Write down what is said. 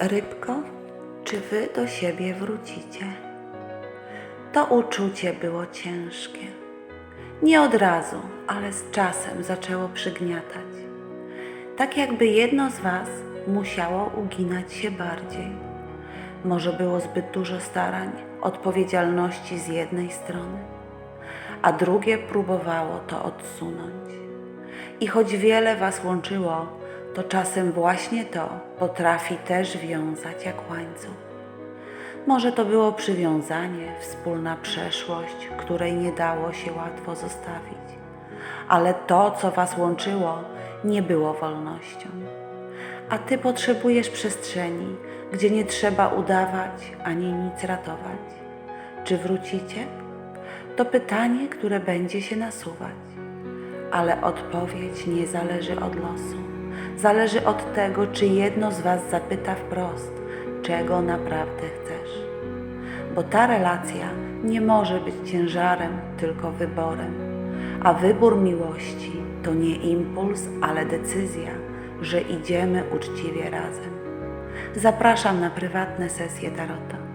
Rybko, czy wy do siebie wrócicie? To uczucie było ciężkie. Nie od razu, ale z czasem zaczęło przygniatać. Tak jakby jedno z was musiało uginać się bardziej. Może było zbyt dużo starań, odpowiedzialności z jednej strony, a drugie próbowało to odsunąć. I choć wiele was łączyło, to czasem właśnie to potrafi też wiązać jak łańcuch. Może to było przywiązanie, wspólna przeszłość, której nie dało się łatwo zostawić, ale to, co was łączyło, nie było wolnością. A ty potrzebujesz przestrzeni, gdzie nie trzeba udawać ani nic ratować. Czy wrócicie? To pytanie, które będzie się nasuwać ale odpowiedź nie zależy od losu. Zależy od tego, czy jedno z Was zapyta wprost, czego naprawdę chcesz. Bo ta relacja nie może być ciężarem, tylko wyborem. A wybór miłości to nie impuls, ale decyzja, że idziemy uczciwie razem. Zapraszam na prywatne sesje Tarota.